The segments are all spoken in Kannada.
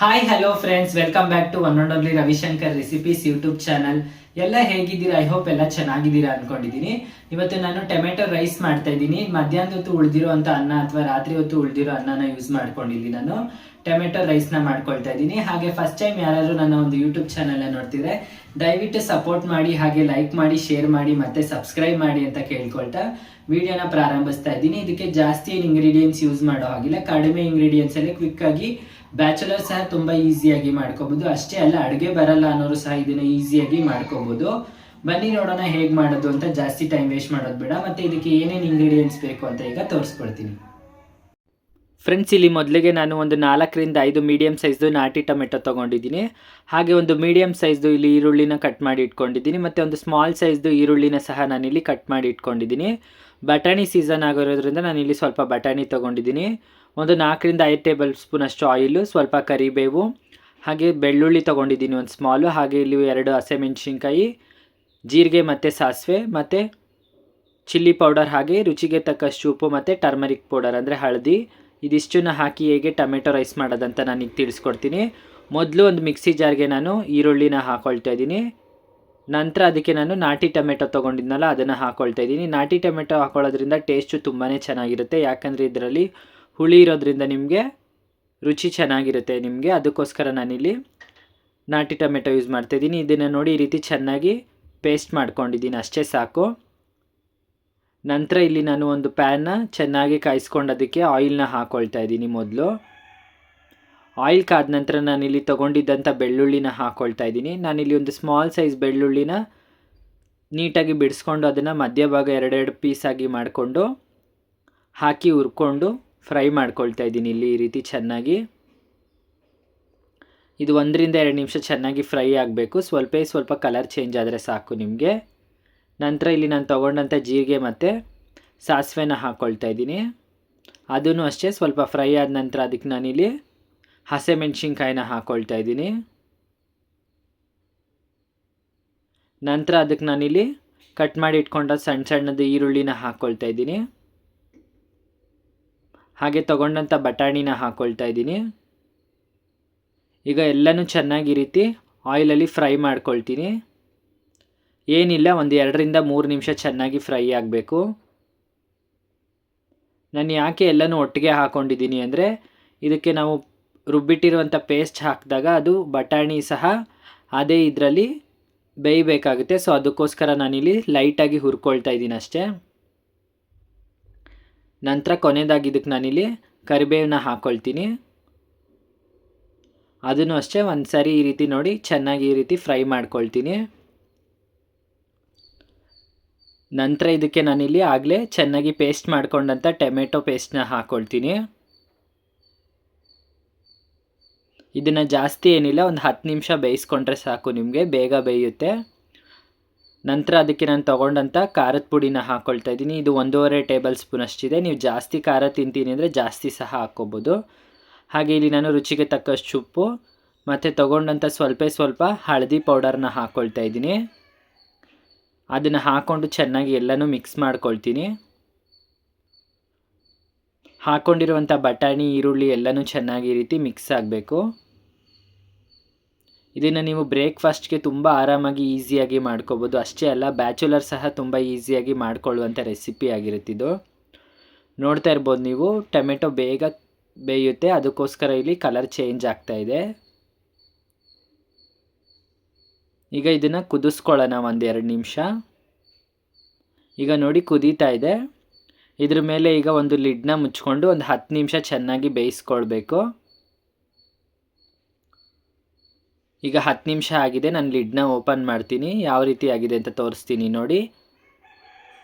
Hi hello friends welcome back to one and only Ravishankar recipes YouTube channel ಎಲ್ಲ ಹೇಗಿದ್ದೀರಾ? ಐ ಹೋಪ್ ಎಲ್ಲ ಚೆನ್ನಾಗಿದ್ದೀರಾ ಅನ್ಕೊಂಡಿದ್ದೀನಿ. ಇವತ್ತು ನಾನು ಟೊಮೆಟೊ ರೈಸ್ ಮಾಡ್ತಾ ಇದ್ದೀನಿ. ಮಧ್ಯಾಹ್ನದ ಹೊತ್ತು ಉಳಿದಿರೋ ಅಂತ ಅನ್ನ ಅಥವಾ ರಾತ್ರಿ ಹೊತ್ತು ಉಳಿದಿರೋ ಅನ್ನನ ಯೂಸ್ ಮಾಡ್ಕೊಂಡಿದ್ದೀನಿ ನಾನು. ಟೊಮೆಟೊ ರೈಸ್ನ ಮಾಡ್ಕೊಳ್ತಾ ಇದ್ದೀನಿ. ಹಾಗೆ ಫಸ್ಟ್ ಟೈಮ್ ಯಾರಾದರೂ ನನ್ನ ಒಂದು ಯೂಟ್ಯೂಬ್ ಚಾನಲ್ನ ನೋಡ್ತಿದ್ರೆ, ದಯವಿಟ್ಟು ಸಪೋರ್ಟ್ ಮಾಡಿ, ಹಾಗೆ ಲೈಕ್ ಮಾಡಿ ಶೇರ್ ಮಾಡಿ, ಮತ್ತೆ ಸಬ್ಸ್ಕ್ರೈಬ್ ಮಾಡಿ ಅಂತ ಕೇಳ್ಕೊಳ್ತಾ ವಿಡಿಯೋನ ಪ್ರಾರಂಭಿಸ್ತಾ ಇದ್ದೀನಿ. ಇದಕ್ಕೆ ಜಾಸ್ತಿ ಏನು ಇಂಗ್ರೀಡಿಯೆಂಟ್ಸ್ ಯೂಸ್ ಮಾಡೋ ಹಾಗಿಲ್ಲ. ಕಡಿಮೆ ಇಂಗ್ರೀಡಿಯೆಂಟ್ಸ್ ಅಲ್ಲಿ ಕ್ವಿಕ್ ಆಗಿ ಬ್ಯಾಚುಲರ್ ಸಹ ತುಂಬಾ ಈಸಿಯಾಗಿ ಮಾಡ್ಕೋಬಹುದು ಅಷ್ಟೇ ಅಲ್ಲ, ಅಡುಗೆ ಬರಲ್ಲ ಅನ್ನೋರು ಸಹ ಇದನ್ನ ಈಸಿಯಾಗಿ ಮಾಡ್ಕೋಬಹುದು ಬನ್ನಿ ನೋಡೋಣ ಹೇಗೆ ಮಾಡೋದು ಅಂತ ಜಾಸ್ತಿ ಟೈಮ್ ವೇಸ್ಟ್ ಮಾಡೋದು ಬೇಡ. ಮತ್ತೆ ಇದಕ್ಕೆ ಏನೇನು ಇಂಗ್ರೀಡಿಯೆಂಟ್ಸ್ ಬೇಕು ಅಂತ ಈಗ ತೋರಿಸ್ಕೊಡ್ತೀನಿ. ಫ್ರೆಂಡ್ಸ್ ಇಲ್ಲಿ ಮೊದಲಿಗೆ ನಾನು ಒಂದು ನಾಲ್ಕರಿಂದ ಐದು ಮೀಡಿಯಮ್ ಸೈಜ್ದು ನಾಟಿ ಟೊಮೆಟೊ ತೊಗೊಂಡಿದ್ದೀನಿ. ಹಾಗೆ ಒಂದು ಮೀಡಿಯಮ್ ಸೈಜ್ದು ಇಲ್ಲಿ ಈರುಳ್ಳಿನ ಕಟ್ ಮಾಡಿ ಇಟ್ಕೊಂಡಿದ್ದೀನಿ. ಮತ್ತು ಒಂದು ಸ್ಮಾಲ್ ಸೈಜ್ದು ಈರುಳ್ಳಿನ ಸಹ ನಾನಿಲ್ಲಿ ಕಟ್ ಮಾಡಿ ಇಟ್ಕೊಂಡಿದ್ದೀನಿ. ಬಟಾಣಿ ಸೀಸನ್ ಆಗಿರೋದ್ರಿಂದ ನಾನಿಲ್ಲಿ ಸ್ವಲ್ಪ ಬಟಾಣಿ ತೊಗೊಂಡಿದ್ದೀನಿ. ಒಂದು ನಾಲ್ಕರಿಂದ ಐದು ಟೇಬಲ್ ಸ್ಪೂನ್ ಅಷ್ಟು ಆಯಿಲು, ಸ್ವಲ್ಪ ಕರಿಬೇವು, ಹಾಗೆ ಬೆಳ್ಳುಳ್ಳಿ ತೊಗೊಂಡಿದ್ದೀನಿ ಒಂದು ಸ್ಮಾಲು, ಹಾಗೆ ಇಲ್ಲಿ ಎರಡು ಹಸಿಮೆಣ್ಸಿನ್ಕಾಯಿ ಜೀರಿಗೆ ಮತ್ತು ಸಾಸಿವೆ, ಮತ್ತು ಚಿಲ್ಲಿ ಪೌಡರ್ ಹಾಗೆ ರುಚಿಗೆ ತಕ್ಕಷ್ಟು ಉಪ್ಪು ಮತ್ತು ಟರ್ಮರಿಕ್ ಪೌಡರ್ ಅಂದರೆ ಹಳದಿ. ಇದಿಷ್ಟನ್ನ ಹಾಕಿ ಹೇಗೆ ಟೊಮೆಟೊ ರೈಸ್ ಮಾಡೋದಂತ ನಾನು ಈಗ ತಿಳಿಸ್ಕೊಡ್ತೀನಿ. ಮೊದಲು ಒಂದು ಮಿಕ್ಸಿ ಜಾರ್ಗೆ ನಾನು ಈರುಳ್ಳಿನ ಹಾಕ್ಕೊಳ್ತಾ ಇದ್ದೀನಿ. ನಂತರ ಅದಕ್ಕೆ ನಾನು ನಾಟಿ ಟೊಮೆಟೊ ತೊಗೊಂಡಿದ್ನಲ್ಲ, ಅದನ್ನು ಹಾಕ್ಕೊಳ್ತಾ ಇದ್ದೀನಿ. ನಾಟಿ ಟೊಮೆಟೊ ಹಾಕೊಳ್ಳೋದ್ರಿಂದ ಟೇಸ್ಟು ತುಂಬಾ ಚೆನ್ನಾಗಿರುತ್ತೆ. ಯಾಕಂದರೆ ಇದರಲ್ಲಿ ಹುಳಿ ಇರೋದ್ರಿಂದ ನಿಮಗೆ ರುಚಿ ಚೆನ್ನಾಗಿರುತ್ತೆ ನಿಮಗೆ. ಅದಕ್ಕೋಸ್ಕರ ನಾನಿಲ್ಲಿ ನಾಟಿ ಟೊಮೆಟೊ ಯೂಸ್ ಮಾಡ್ತಾಯಿದ್ದೀನಿ ಇದನ್ನು ನೋಡಿ ಈ ರೀತಿ ಚೆನ್ನಾಗಿ ಪೇಸ್ಟ್ ಮಾಡ್ಕೊಂಡಿದ್ದೀನಿ. ಅಷ್ಟೇ ಸಾಕು. ನಂತರ ಇಲ್ಲಿ ನಾನು ಒಂದು ಪ್ಯಾನ್ನ ಚೆನ್ನಾಗಿ ಕಾಯಿಸ್ಕೊಂಡು ಅದಕ್ಕೆ ಆಯಿಲ್ನ ಹಾಕ್ಕೊಳ್ತಾ ಇದ್ದೀನಿ ಮೊದಲು. ಆಯಿಲ್ ಕಾದ ನಂತರ ನಾನಿಲ್ಲಿ ತೊಗೊಂಡಿದ್ದಂಥ ಬೆಳ್ಳುಳ್ಳಿನ ಹಾಕ್ಕೊಳ್ತಾ ಇದ್ದೀನಿ. ನಾನಿಲ್ಲಿ ಒಂದು ಸ್ಮಾಲ್ ಸೈಜ್ ಬೆಳ್ಳುಳ್ಳಿನ ನೀಟಾಗಿ ಬಿಡಿಸ್ಕೊಂಡು ಅದನ್ನು ಮಧ್ಯಭಾಗ ಎರಡೆರಡು ಪೀಸಾಗಿ ಮಾಡಿಕೊಂಡು ಹಾಕಿ ಹುರ್ಕೊಂಡು ಫ್ರೈ ಮಾಡ್ಕೊಳ್ತಾ ಇದ್ದೀನಿ ಇಲ್ಲಿ ಈ ರೀತಿ ಚೆನ್ನಾಗಿ. ಇದು ಒಂದರಿಂದ ಎರಡು ನಿಮಿಷ ಚೆನ್ನಾಗಿ ಫ್ರೈ ಆಗಬೇಕು. ಸ್ವಲ್ಪ ಸ್ವಲ್ಪ ಕಲರ್ ಚೇಂಜ್ ಆದರೆ ಸಾಕು ನಿಮಗೆ. ನಂತರ ಇಲ್ಲಿ ನಾನು ತೊಗೊಂಡಂಥ ಜೀರಿಗೆ ಮತ್ತು ಸಾಸಿವೆನ ಹಾಕ್ಕೊಳ್ತಾ ಇದ್ದೀನಿ. ಅದೂ ಅಷ್ಟೇ ಸ್ವಲ್ಪ ಫ್ರೈ ಆದ ನಂತರ ಅದಕ್ಕೆ ನಾನಿಲ್ಲಿ ಹಸಿಮೆಣ್ಸಿನ್ಕಾಯಿನ ಹಾಕ್ಕೊಳ್ತಾ ಇದ್ದೀನಿ. ನಂತರ ಅದಕ್ಕೆ ನಾನಿಲ್ಲಿ ಕಟ್ ಮಾಡಿ ಇಟ್ಕೊಂಡ ಸಣ್ಣ ಸಣ್ಣದು ಈರುಳ್ಳಿನ ಹಾಕ್ಕೊಳ್ತಾ ಇದ್ದೀನಿ. ಹಾಗೆ ತಗೊಂಡಂಥ ಬಟಾಣಿನ ಹಾಕ್ಕೊಳ್ತಾ ಇದ್ದೀನಿ. ಈಗ ಎಲ್ಲನೂ ಚೆನ್ನಾಗಿ ರೀತಿ ಆಯಿಲಲ್ಲಿ ಫ್ರೈ ಮಾಡ್ಕೊಳ್ತೀನಿ. ಏನಿಲ್ಲ, ಒಂದು ಎರಡರಿಂದ ಮೂರು ನಿಮಿಷ ಚೆನ್ನಾಗಿ ಫ್ರೈ ಆಗಬೇಕು. ನಾನು ಯಾಕೆ ಎಲ್ಲನೂ ಒಟ್ಟಿಗೆ ಹಾಕ್ಕೊಂಡಿದ್ದೀನಿ ಅಂದರೆ, ಇದಕ್ಕೆ ನಾವು ರುಬ್ಬಿಟ್ಟಿರುವಂಥ ಪೇಸ್ಟ್ ಹಾಕಿದಾಗ ಅದು ಬಟಾಣಿ ಸಹ ಅದೇ ಇದರಲ್ಲಿ ಬೇಯಬೇಕಾಗುತ್ತೆ. ಸೊ ಅದಕ್ಕೋಸ್ಕರ ನಾನಿಲ್ಲಿ ಲೈಟಾಗಿ ಹುರ್ಕೊಳ್ತಾ ಇದ್ದೀನಿ ಅಷ್ಟೇ. ನಂತರ ಕೊನೆಯದಾಗಿ ಇದಕ್ಕೆ ನಾನಿಲ್ಲಿ ಕರಿಬೇವನ್ನ ಹಾಕ್ಕೊಳ್ತೀನಿ ಅದನ್ನು ಅಷ್ಟೇ ಒಂದು ಸಾರಿ ಈ ರೀತಿ ನೋಡಿ ಚೆನ್ನಾಗಿ ಈ ರೀತಿ ಫ್ರೈ ಮಾಡ್ಕೊಳ್ತೀನಿ. ನಂತರ ಇದಕ್ಕೆ ನಾನಿಲ್ಲಿ ಆಗಲೇ ಚೆನ್ನಾಗಿ ಪೇಸ್ಟ್ ಮಾಡ್ಕೊಂಡಂಥ ಟೊಮೆಟೊ ಪೇಸ್ಟ್ನ ಹಾಕ್ಕೊಳ್ತೀನಿ ಇದನ್ನು ಜಾಸ್ತಿ ಏನಿಲ್ಲ, ಒಂದು ಹತ್ತು ನಿಮಿಷ ಬೇಯಿಸ್ಕೊಂಡ್ರೆ ಸಾಕು ನಿಮಗೆ, ಬೇಗ ಬೇಯುತ್ತೆ. ನಂತರ ಅದಕ್ಕೆ ನಾನು ತೊಗೊಂಡಂಥ ಖಾರದ ಪುಡಿನ ಹಾಕ್ಕೊಳ್ತಾ ಇದ್ದೀನಿ. ಇದು ಒಂದೂವರೆ ಟೇಬಲ್ ಸ್ಪೂನ್ ಅಷ್ಟಿದೆ ನೀವು ಜಾಸ್ತಿ ಖಾರ ತಿಂತೀನಿ ಅಂದರೆ ಜಾಸ್ತಿ ಸಹ ಹಾಕ್ಕೋಬೋದು. ಹಾಗೆ ಇಲ್ಲಿ ನಾನು ರುಚಿಗೆ ತಕ್ಕಷ್ಟು ಉಪ್ಪು, ಮತ್ತು ತೊಗೊಂಡಂಥ ಸ್ವಲ್ಪ ಸ್ವಲ್ಪ ಹಳದಿ ಪೌಡರ್ನ ಹಾಕ್ಕೊಳ್ತಾ ಇದ್ದೀನಿ. ಅದನ್ನು ಹಾಕ್ಕೊಂಡು ಚೆನ್ನಾಗಿ ಎಲ್ಲನೂ ಮಿಕ್ಸ್ ಮಾಡ್ಕೊಳ್ತೀನಿ. ಹಾಕ್ಕೊಂಡಿರುವಂಥ ಬಟಾಣಿ, ಈರುಳ್ಳಿ ಎಲ್ಲನೂ ಚೆನ್ನಾಗಿ ಈ ರೀತಿ ಮಿಕ್ಸ್ ಆಗಬೇಕು. ಇದನ್ನು ನೀವು ಬ್ರೇಕ್ಫಾಸ್ಟ್ಗೆ ತುಂಬ ಆರಾಮಾಗಿ ಈಸಿಯಾಗಿ ಮಾಡ್ಕೋಬೋದು. ಅಷ್ಟೇ ಅಲ್ಲ, ಬ್ಯಾಚುಲರ್ ಸಹ ತುಂಬ ಈಸಿಯಾಗಿ ಮಾಡ್ಕೊಳ್ಳುವಂಥ ರೆಸಿಪಿ ಆಗಿರುತ್ತಿದ್ದು ನೋಡ್ತಾ ಇರ್ಬೋದು ನೀವು, ಟೊಮೆಟೊ ಬೇಗ ಬೇಯುತ್ತೆ, ಅದಕ್ಕೋಸ್ಕರ ಇಲ್ಲಿ ಕಲರ್ ಚೇಂಜ್ ಆಗ್ತಾ ಇದೆ. ಈಗ ಇದನ್ನು ಕುದಿಸ್ಕೊಳ್ಳೋಣ ಒಂದೆರಡು ನಿಮಿಷ. ಈಗ ನೋಡಿ ಕುದೀತಾ ಇದೆ. ಇದ್ರ ಮೇಲೆ ಈಗ ಒಂದು ಲಿಡ್ನ ಮುಚ್ಕೊಂಡು ಒಂದು ಹತ್ತು ನಿಮಿಷ ಚೆನ್ನಾಗಿ ಬೇಯಿಸ್ಕೊಳ್ಬೇಕು. ಈಗ ಹತ್ತು ನಿಮಿಷ ಆಗಿದೆ, ನಾನು ಲಿಡ್ನ ಓಪನ್ ಮಾಡ್ತೀನಿ. ಯಾವ ರೀತಿ ಆಗಿದೆ ಅಂತ ತೋರಿಸ್ತೀನಿ ನೋಡಿ.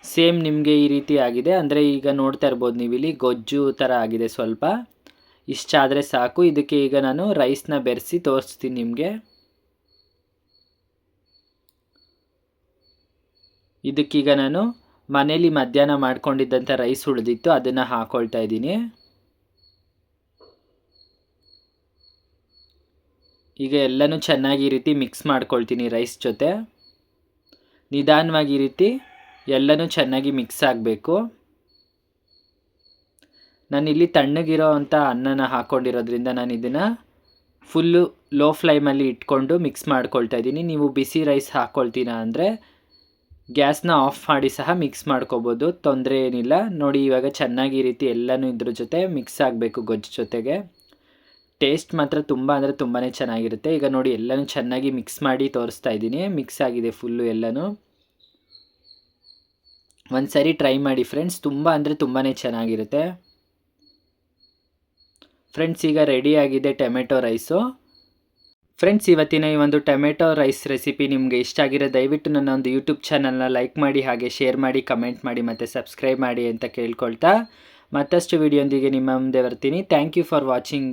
ಸೇಮ್ ನಿಮಗೆ ಈ ರೀತಿ ಆಗಿದೆ. ಅಂದರೆ ಈಗ ನೋಡ್ತಾ ಇರ್ಬೋದು ನೀವು ಇಲ್ಲಿ ಗೊಜ್ಜು ಥರ ಆಗಿದೆ ಸ್ವಲ್ಪ. ಇಷ್ಟಾದರೆ ಸಾಕು. ಇದಕ್ಕೆ ಈಗ ನಾನು ರೈಸ್ನ ಬೆರೆಸಿ ತೋರಿಸ್ತೀನಿ ನಿಮಗೆ. ಇದಕ್ಕೀಗ ನಾನು ಮನೇಲಿ ಮಧ್ಯಾಹ್ನ ಮಾಡ್ಕೊಂಡಿದ್ದಂಥ ರೈಸ್ ಉಳಿದಿತ್ತು, ಅದನ್ನು ಹಾಕ್ಕೊಳ್ತಾ ಇದ್ದೀನಿ. ಈಗ ಎಲ್ಲನೂ ಚೆನ್ನಾಗಿ ರೀತಿ ಮಿಕ್ಸ್ ಮಾಡ್ಕೊಳ್ತೀನಿ ರೈಸ್ ಜೊತೆ. ನಿಧಾನವಾಗಿ ರೀತಿ ಎಲ್ಲನೂ ಚೆನ್ನಾಗಿ ಮಿಕ್ಸ್ ಆಗಬೇಕು. ನಾನಿಲ್ಲಿ ತಣ್ಣಗಿರೋ ಅಂಥ ಅನ್ನನ ಹಾಕ್ಕೊಂಡಿರೋದ್ರಿಂದ ನಾನು ಇದನ್ನು ಫುಲ್ಲು ಲೋ ಫ್ಲೇಮಲ್ಲಿ ಇಟ್ಕೊಂಡು ಮಿಕ್ಸ್ ಮಾಡ್ಕೊಳ್ತಾ ಇದ್ದೀನಿ. ನೀವು ಬಿಸಿ ರೈಸ್ ಹಾಕ್ಕೊಳ್ತೀರಾ ಅಂದರೆ ಗ್ಯಾಸ್ನ ಆಫ್ ಮಾಡಿ ಸಹ ಮಿಕ್ಸ್ ಮಾಡ್ಕೋಬೋದು. ತೊಂದರೆ ಏನಿಲ್ಲ. ನೋಡಿ ಇವಾಗ ಚೆನ್ನಾಗಿ ರೀತಿ ಎಲ್ಲನೂ ಇದ್ರ ಜೊತೆ ಮಿಕ್ಸ್ ಆಗಬೇಕು ಗೊಜ್ಜು ಜೊತೆಗೆ. ಟೇಸ್ಟ್ ಮಾತ್ರ ತುಂಬ ಅಂದರೆ ತುಂಬಾ ಚೆನ್ನಾಗಿರುತ್ತೆ. ಈಗ ನೋಡಿ ಎಲ್ಲನೂ ಚೆನ್ನಾಗಿ ಮಿಕ್ಸ್ ಮಾಡಿ ತೋರಿಸ್ತಾ ಇದ್ದೀನಿ. ಮಿಕ್ಸ್ ಆಗಿದೆ ಫುಲ್ಲು ಎಲ್ಲನೂ. ಒಂದು ಸಾರಿ ಟ್ರೈ ಮಾಡಿ ಫ್ರೆಂಡ್ಸ್ ತುಂಬ ಅಂದರೆ ತುಂಬಾ ಚೆನ್ನಾಗಿರುತ್ತೆ. ಫ್ರೆಂಡ್ಸ್ ಈಗ ರೆಡಿ ಆಗಿದೆ ಟೊಮೆಟೊ ರೈಸು ಫ್ರೆಂಡ್ಸ್ ಇವತ್ತಿನ ಈ ಒಂದು ಟೊಮೆಟೊ ರೈಸ್ ರೆಸಿಪಿ ನಿಮಗೆ ಇಷ್ಟ ಆಗಿರೋ ದಯವಿಟ್ಟು ನನ್ನ ಒಂದು ಯೂಟ್ಯೂಬ್ ಚಾನಲ್ನ ಲೈಕ್ ಮಾಡಿ, ಹಾಗೆ ಶೇರ್ ಮಾಡಿ ಕಮೆಂಟ್ ಮಾಡಿ, ಮತ್ತು ಸಬ್ಸ್ಕ್ರೈಬ್ ಮಾಡಿ ಅಂತ ಕೇಳ್ಕೊಳ್ತಾ ಮತ್ತಷ್ಟು ವಿಡಿಯೋಂದಿಗೆ ನಿಮ್ಮ ಮುಂದೆ ಬರ್ತೀನಿ. Thank you for watching